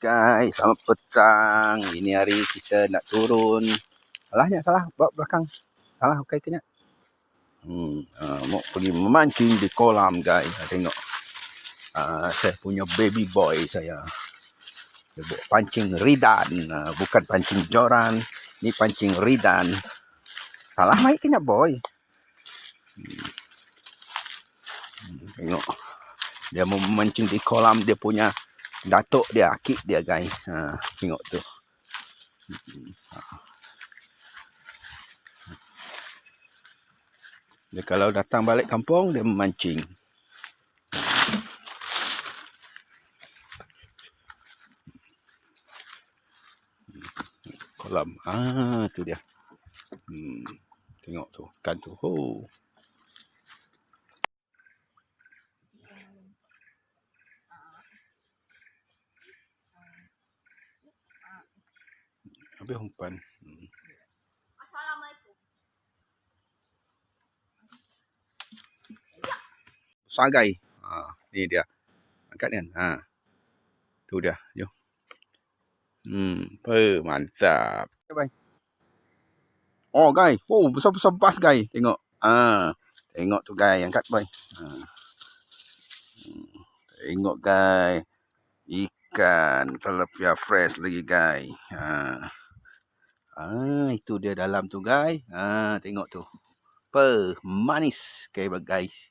guys, selamat petang. Ini hari kita nak turun. Salahnya salah, buat belakang. Salah, okey kenyak. Hmm, uh, mau pergi memancing di kolam guys. Tengok. Uh, saya punya baby boy saya. Dia buat pancing ridan. Uh, bukan pancing joran. Ni pancing ridan. Salah baik kenyak boy. Hmm. Hmm, Tengok. Dia mau memancing di kolam dia punya datuk dia, akik dia guys. Ha, tengok tu. Dia kalau datang balik kampung dia memancing. Kolam. Ah, tu dia. Hmm, tengok tu, ikan tu. Oh. Habis umpan. Hmm. Assalamualaikum. Sagai. Ha, ni dia. Angkat kan? Ha. Tu dia. Jom. Hmm, per mantap. Okay, bye. Oh, guys. Oh, besar-besar bas, guys. Tengok. Ha. Tengok tu, guys. Angkat, bye. Ha. Hmm. Tengok, guys. Ikan tilapia fresh lagi, guys. Ha. Ah, itu dia dalam tu, guys. Ha, tengok tu. Per manis, okay, guys.